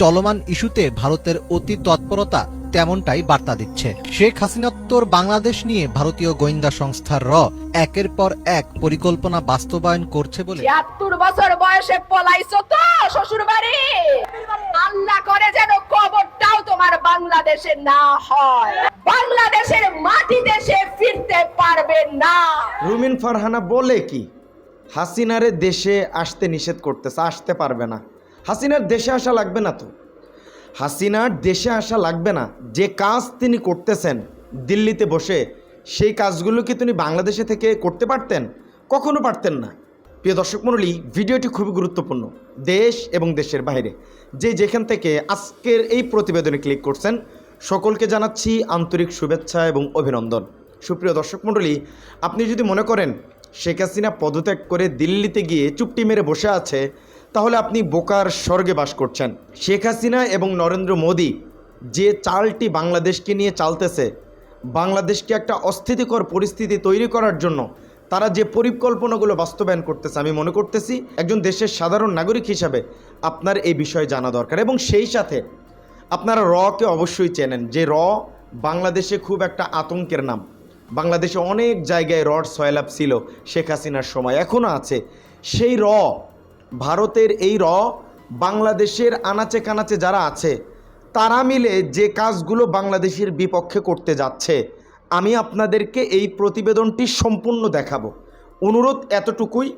চলমান ইস্যুতে ভারতের অতি তৎপরতা তেমনটাই বার্তা দিচ্ছে। শেখ হাসিনাত্তর বাংলাদেশ নিয়ে ভারতীয় গোয়েন্দা সংস্থার র একের পর এক পরিকল্পনা বাস্তবায়ন করছে বলে ছিয়াত্তর বছর বয়সে পলাইছো তো শ্বশুর বাড়ি আল্লাহ করে যেন কবরটাও তোমার বাংলাদেশে না হয়। বাংলাদেশের মাটিতে সে ফিরতে পারবে না। রুমিন ফারহানা বলে কি? হাসিনারে দেশে আসতে নিষেধ করতেছে আসতে পারবে না। হাসিনার দেশে আসা লাগবে না তো। হাসিনার দেশে আসা লাগবে না। যে কাজ তিনি করতেছেন দিল্লিতে বসে, সেই কাজগুলো কি তিনি বাংলাদেশে থেকে করতে পারতেন? কখনো পারতেন না। প্রিয় দর্শক মণ্ডলী, ভিডিওটি খুবই গুরুত্বপূর্ণ। দেশ এবং দেশের বাইরে। যে যেখান থেকে আজকের এই প্রতিবেদনে ক্লিক করছেন, সকলকে জানাচ্ছি আন্তরিক শুভেচ্ছা এবং অভিনন্দন। সুপ্রিয় দর্শক মণ্ডলী, আপনি যদি মনে করেন, শেখ হাসিনা পদত্যাগ করে দিল্লিতে গিয়ে চুপটি মেরে বসে আছে তাহলে আপনি বোকার স্বর্গে বাস করছেন। শেখ হাসিনা এবং নরেন্দ্র মোদী যে চালটি বাংলাদেশকে নিয়ে চালতেছে, বাংলাদেশকে একটা অস্থিতিকর পরিস্থিতি তৈরি করার জন্য তারা যে পরিকল্পনাগুলো বাস্তবায়ন করতেছে, আমি মনে করতেছি একজন দেশের সাধারণ নাগরিক হিসাবে আপনার এই বিষয়ে জানা দরকার এবং সেই সাথে আপনারা রকে অবশ্যই চেনেন যে র বাংলাদেশে খুব একটা আতঙ্কের নাম। বাংলাদেশে অনেক জায়গায় রড সয়লাভ ছিল শেখ হাসিনার সময় এখনও আছে। সেই র ভারতের এই র বাংলাদেশের আনাচে কানাচে যারা আছে, তারা মিলে যে কাজগুলো বাংলাদেশের বিপক্ষে করতে যাচ্ছে, আমি আপনাদেরকে এই প্রতিবেদনটি সম্পূর্ণ দেখাবো। অনুরোধ এতটুকুই,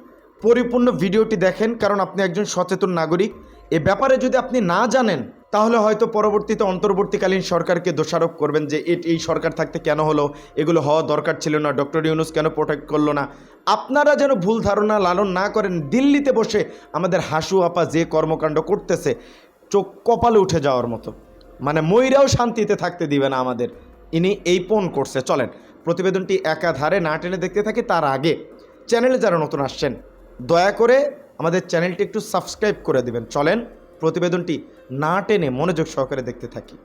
পরিপূর্ণ ভিডিওটি দেখেন, কারণ আপনি একজন সচেতন নাগরিক। এ ব্যাপারে যদি আপনি না জানেন তাহলে হয়তো পরবর্তীতে অন্তর্বর্তীকালীন সরকারকে দোষারোপ করবেন যে এই সরকার থাকতে কেন হলো? এগুলো হওয়া দরকার ছিল না, ডক্টর ইউনুস কেন প্রোটেক্ট করল না? আপনারা যেন ভুল ধারণা লালন না করেন, দিল্লিতে বসে আমাদের হাসু আপা যে কর্মকাণ্ড করতেছে, চোখ কপালে উঠে যাওয়ার মতো। মানে ময়রাও শান্তিতে থাকতে দিবে না আমাদের। ইনি এই পণ করছে। চলেন, প্রতিবেদনটি একাধারে না টেনে দেখতে থাকি, তার আগে চ্যানেলে যারা নতুন আসছেন, দয়া করে আমাদের চ্যানেলটি একটু সাবস্ক্রাইব করে দিবেন। চলেন, প্রতিবেদনটি না টেনে মনোযোগ সহকারে দেখতে থাকি।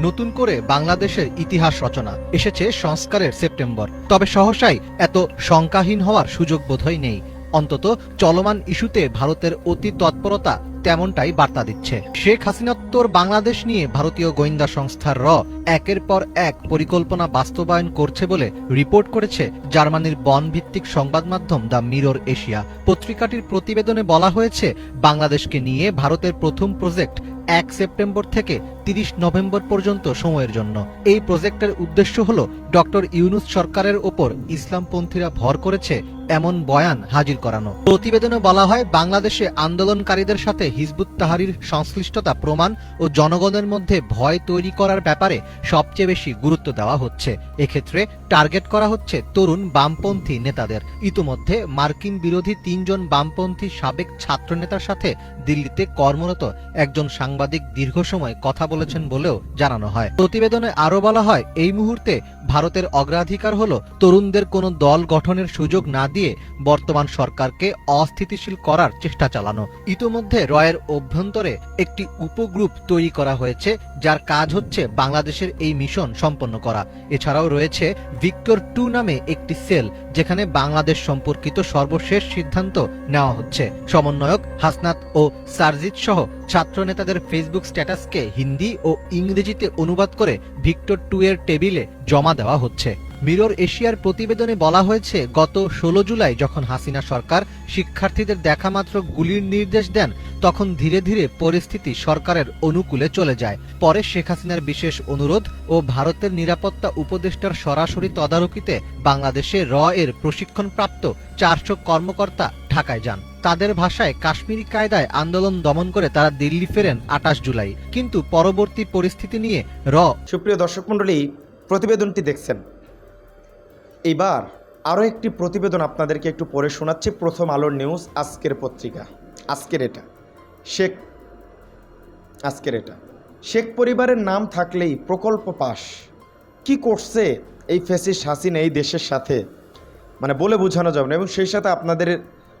নতুন করে বাংলাদেশের ইতিহাস রচনা এসেছে সংস্কারের সেপ্টেম্বর। তবে সহসাই এত শঙ্কাহীন হওয়ার সুযোগ বোধহয় নেই। অন্তত চলমান ইস্যুতে ভারতের অতি তৎপরতা তেমনটাই বার্তা দিচ্ছে। শেখ হাসিনাত্তর বাংলাদেশ নিয়ে ভারতীয় গোয়েন্দা সংস্থার র একের পর এক পরিকল্পনা বাস্তবায়ন করছে বলে রিপোর্ট করেছে জার্মানির বন ভিত্তিক সংবাদ মাধ্যম দ্য মিরর এশিয়া। পত্রিকাটির প্রতিবেদনে বলা হয়েছে, বাংলাদেশকে নিয়ে ভারতের প্রথম প্রজেক্ট এক সেপ্টেম্বর থেকে তিরিশ নভেম্বর পর্যন্ত সময়ের জন্য। এই প্রজেক্টের উদ্দেশ্য হল ডক্টর ইউনুস সরকারের ওপর ইসলামপন্থীরা ভর করেছে এমন বয়ান হাজির করানো। প্রতিবেদনে বলা হয়, বাংলাদেশে আন্দোলনকারীদের সাথে হিজবুত তাহারির সংশ্লিষ্টতা প্রমাণ ও জনগণের মধ্যে ভয় তৈরি করার ব্যাপারে সবচেয়ে বেশি গুরুত্ব দেওয়া হচ্ছে। এক্ষেত্রে টার্গেট করা হচ্ছে তরুণ বামপন্থী নেতাদের। ইতোমধ্যে মার্কিন বিরোধী তিনজন বামপন্থী সাবেক ছাত্রনেতার সাথে দিল্লিতে কর্মরত একজন সাংবাদিক দীর্ঘ সময় কথা বলেছেন বলেও জানানো হয়। প্রতিবেদনে আরও বলা হয়, এই মুহূর্তে ভারতের অগ্রাধিকার হল তরুণদের কোনো দল গঠনের সুযোগ না দিয়ে বর্তমান সরকারকে অস্থিতিশীল করার চেষ্টা চালানো। ইতোমধ্যে রয়ের অভ্যন্তরে একটি উপগ্রুপ তৈরি করা হয়েছে, যার কাজ হচ্ছে বাংলাদেশের এই মিশন সম্পন্ন করা। এছাড়াও রয়েছে ভিক্টর টু নামে একটি সেল, যেখানে বাংলাদেশ সম্পর্কিত সর্বশেষ সিদ্ধান্ত নেওয়া হচ্ছে। সমন্বয়ক হাসনাত ও সারজিৎ সহ ছাত্র নেতাদের ফেসবুক স্ট্যাটাসকে হিন্দি ও ইংরেজিতে অনুবাদ করে ভিক্টর টু এর টেবিলে জমা দেওয়া হচ্ছে। মিরর এশিয়ার প্রতিবেদনে বলা হয়েছে, গত ষোলো জুলাই যখন হাসিনা সরকার শিক্ষার্থীদের দেখা মাত্র গুলির নির্দেশ দেন, তখন ধীরে ধীরে পরিস্থিতি সরকারের অনুকূলে চলে যায়। পরে শেখ হাসিনার বিশেষ অনুরোধ ও ভারতের নিরাপত্তা উপদেষ্টার সরাসরি তদারকিতে বাংলাদেশে র এর প্রশিক্ষণপ্রাপ্ত চারশো কর্মকর্তা ঢাকায় যান। তাদের ভাষায় কাশ্মীরি কায়দায় আন্দোলন দমন করে তারা দিল্লি ফেরেন আটাশ জুলাই। কিন্তু পরবর্তী পরিস্থিতি নিয়ে র সুপ্রিয় দর্শক মণ্ডলী, প্রতিবেদনটি দেখছেন। এইবার আরও একটি প্রতিবেদন আপনাদেরকে একটু পড়ে শোনাচ্ছি। প্রথম আলোর নিউজ, আজকের পত্রিকা। আজকের এটা। শেখ আজকের এটা। শেখ পরিবারের নাম থাকলেই প্রকল্প পাস কি করছে এই ফেসিস হাসিন এই দেশের সাথে? মানে বলে বোঝানো যাবে না। এবং সেই সাথে আপনাদের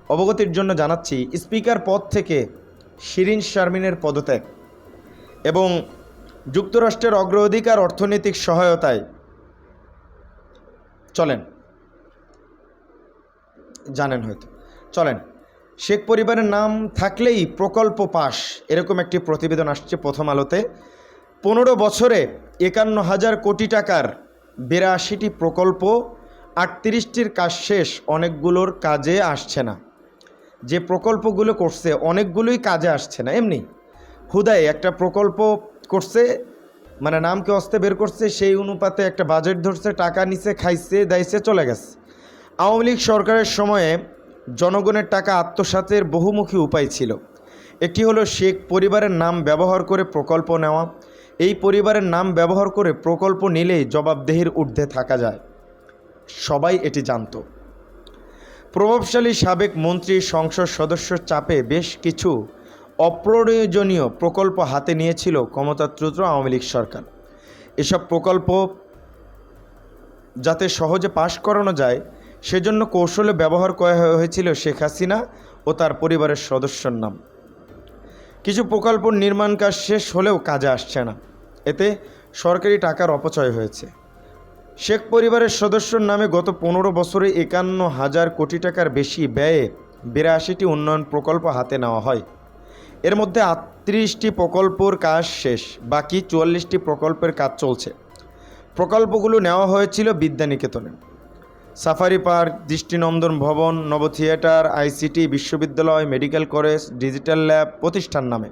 অবগতির জন্য জানাচ্ছি, স্পিকার পদ থেকে শিরিন শারমিনের পদত্যাগ। এবং যুক্তরাষ্ট্রের অগ্রাধিকার অর্থনৈতিক সহায়তায় চলেন। জানেন হয়তো। চলেন। শেখ পরিবারের নাম থাকলেই প্রকল্প পাস এরকম একটি প্রতিবেদন আসছে প্রথম আলোতে। পনেরো বছরে একান্ন হাজার কোটি টাকার বিরাশিটি প্রকল্প, আটত্রিশটির কাজ শেষ, অনেকগুলোর কাজে আসছে না। যে প্রকল্পগুলো করছে, অনেকগুলোই কাজে আসছে না, এমনি। হুদায় একটা প্রকল্প করছে মানে নামকে অস্তে বের করছে, সেই অনুপাতে একটা বাজেট ধরছে, টাকা নিছে, খাইছে, দাইছে, চলে গেছে। আওয়ামী লীগ সরকারের সময়ে জনগণের টাকা আত্মসাতের বহুমুখী উপায় ছিল। একটি হলো শেখ পরিবারের নাম ব্যবহার করে প্রকল্প নেওয়া। এই পরিবারের নাম ব্যবহার করে প্রকল্প নিলেই জবাবদেহির ঊর্ধ্বে থাকা যায়। সবাই এটি জানতো। প্রভাবশালী সাবেক মন্ত্রী সংসদ সদস্যর চাপে বেশ কিছু অপ্রয়োজনীয় প্রকল্প হাতে নিয়েছিল ক্ষমতাচ্যুত আওয়ামী লীগ সরকার। এসব প্রকল্প যাতে সহজে পাশ করানো যায়, সেজন্য কৌশলে ব্যবহার করা হয়েছিল শেখ হাসিনা ও তার পরিবারের সদস্যর নাম। কিছু প্রকল্প নির্মাণ কাজ শেষ হলেও কাজে আসছে না। এতে সরকারি টাকার অপচয় হয়েছে। শেখ পরিবারের সদস্যর নামে গত পনেরো বছরে একান্ন হাজার কোটি টাকার বেশি ব্যয়ে বিরাশিটি উন্নয়ন প্রকল্প হাতে নেওয়া হয়। এর মধ্যে আটত্রিশটি প্রকল্পর কাজ শেষ, বাকি চুয়াল্লিশটি প্রকল্পের কাজ চলছে। প্রকল্পগুলো নেওয়া হয়েছিল বিদ্যানিকেতনে। সাফারি পার্ক, দৃষ্টিনন্দন ভবন নব থিয়েটার আইসিটি, বিশ্ববিদ্যালয়, মেডিকেল কলেজ, ডিজিটাল ল্যাব প্রতিষ্ঠান নামে।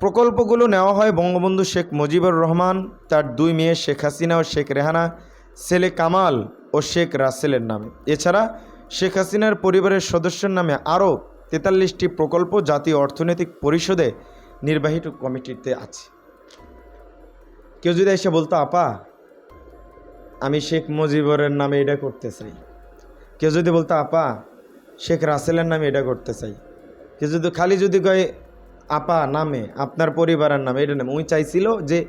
প্রকল্পগুলো নেওয়া হয় বঙ্গবন্ধু শেখ মুজিবুর রহমান, তার দুই মেয়ে শেখ হাসিনা ও শেখ রেহানা, ছেলে কামাল ও শেখ রাসেলের নামে। এছাড়া শেখ হাসিনার পরিবারের সদস্যের নামে আরও তেতাল্লিশটি প্রকল্প জাতীয় অর্থনৈতিক পরিষদে নির্বাহী কমিটিতে আছে। কেউ যদি এসে বলতো, আপা, আমি শেখ মুজিবরের নামে এটা করতে চাই। কেউ যদি বলতো, আপা, শেখ রাসেলের নামে এটা করতে চাই। কেউ যদি, খালি যদি কয়, আপা, নামে, আপনার পরিবারের নামে এটা নামে। উনি চাইছিল যে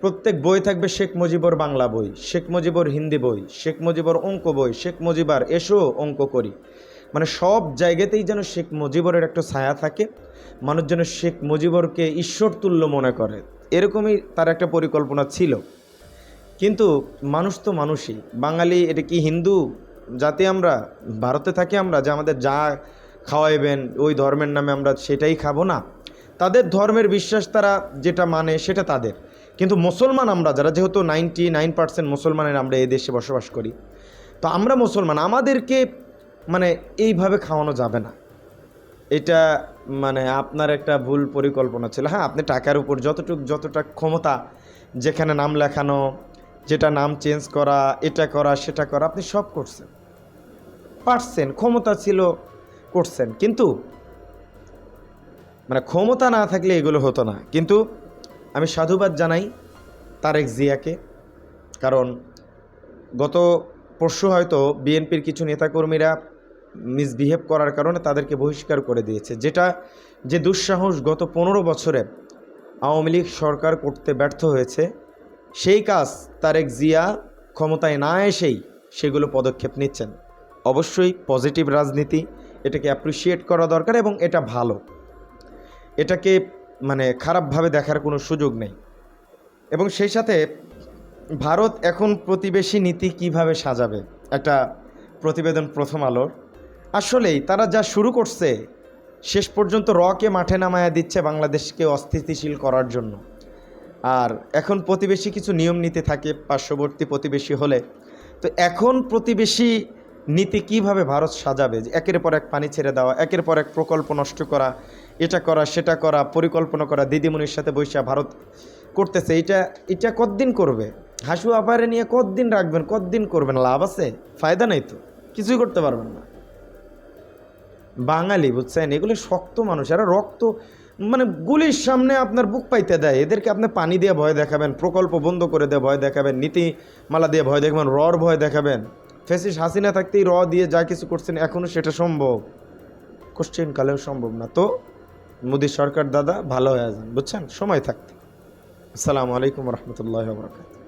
প্রত্যেক বই থাকবে শেখ মুজিবর বাংলা বই, শেখ মুজিবর হিন্দি বই, শেখ মুজিবর অঙ্ক বই, শেখ মুজিবার এসো অঙ্ক করি। মানে সব জায়গাতেই যেন শেখ মুজিবরের একটা ছায়া থাকে, মানুষ যেন শেখ মুজিবরকে ঈশ্বর তুল্য মনে করে। এরকমই তার একটা পরিকল্পনা ছিল। কিন্তু মানুষ তো মানুষই। বাঙালি, এটা কি হিন্দু জাতি আমরা? ভারতে থাকি আমরা যে আমাদের যা খাওয়াইবেন, ওই ধর্মের নামে আমরা সেটাই খাব না। তাদের ধর্মের বিশ্বাস তারা যেটা মানে সেটা তাদের। কিন্তু মুসলমান আমরা যারা, যেহেতু নাইনটি নাইন পার্সেন্ট মুসলমানের আমরা এই দেশে বসবাস করি, তো আমরা মুসলমান। আমাদেরকে মানে এইভাবে খাওয়ানো যাবে না। এটা মানে আপনার একটা ভুল পরিকল্পনা ছিল। হ্যাঁ আপনি টাকার উপর যতটুকু যতটা ক্ষমতা যেখানে নাম লেখানো, যেটা নাম চেঞ্জ করা, এটা করা, সেটা করা, আপনি সব করছেন। পারছেন, ক্ষমতা ছিল, করছেন। কিন্তু মানে ক্ষমতা না থাকলে এগুলো হতো না। কিন্তু আমি সাধুবাদ জানাই তারেক জিয়াকে। কারণ গত পরশু হয়তো বিএনপির কিছু নেতাকর্মীরা মিসবিহেভ করার কারণে তাদেরকে বহিষ্কার করে দিয়েছে। যেটা যে দুঃসাহস গত পনেরো বছরে আওয়ামী লীগ সরকার করতে ব্যর্থ হয়েছে, সেই কাজ তারেক জিয়া ক্ষমতায় না এসেই সেগুলো পদক্ষেপ নিচ্ছেন। অবশ্যই পজিটিভ রাজনীতি, এটাকে অ্যাপ্রিসিয়েট করা দরকার এবং এটা ভালো। এটাকে মানে খারাপভাবে দেখার কোনো সুযোগ নেই। এবং সেই সাথে ভারত এখন প্রতিবেশী নীতি কীভাবে সাজাবে? একটা প্রতিবেদন প্রথম আলোর। আসলেই তারা যা শুরু করছে, শেষ পর্যন্ত রকে মাঠে নামায়া দিচ্ছে বাংলাদেশকে অস্থিতিশীল করার জন্য। আর এখন প্রতিবেশী কিছু নিয়ম নীতি থাকে, পার্শ্ববর্তী প্রতিবেশী হলে। তো এখন প্রতিবেশী নীতি কীভাবে ভারত সাজাবে? একের পর এক পানি ছেড়ে দেওয়া, একের পর এক প্রকল্প নষ্ট করা, এটা করা, সেটা করা, পরিকল্পনা করা, দিদিমণির সাথে বৈশা ভারত করতেছে, এটা এটা কতদিন করবে? হাসু আপারে নিয়ে কতদিন রাখবেন, কতদিন করবেন? লাভ আছে? ফায়দা নেই তো, কিছুই করতে পারবেন না। বাঙালি, বুঝছেন? এগুলো শক্ত মানুষ, এরা রক্ত মানে গুলির সামনে আপনার বুক পাইতে দেয়। এদেরকে আপনি পানি দিয়ে ভয় দেখাবেন, প্রকল্প বন্ধ করে দিয়ে ভয় দেখাবেন, নীতিমালা দিয়ে ভয় দেখাবেন, রর ভয় দেখাবেন। ফেসিস হাসিনা থাকতেই র দিয়ে যা কিছু করছেন এখনও সেটা সম্ভব? কোশ্চেন কালেও সম্ভব না। তো মোদী সরকার দাদা, ভালো হয়ে যান বুঝছেন? সময় থাকতে। আসসালামু আলাইকুম রহমতুল্লাহ বরকাত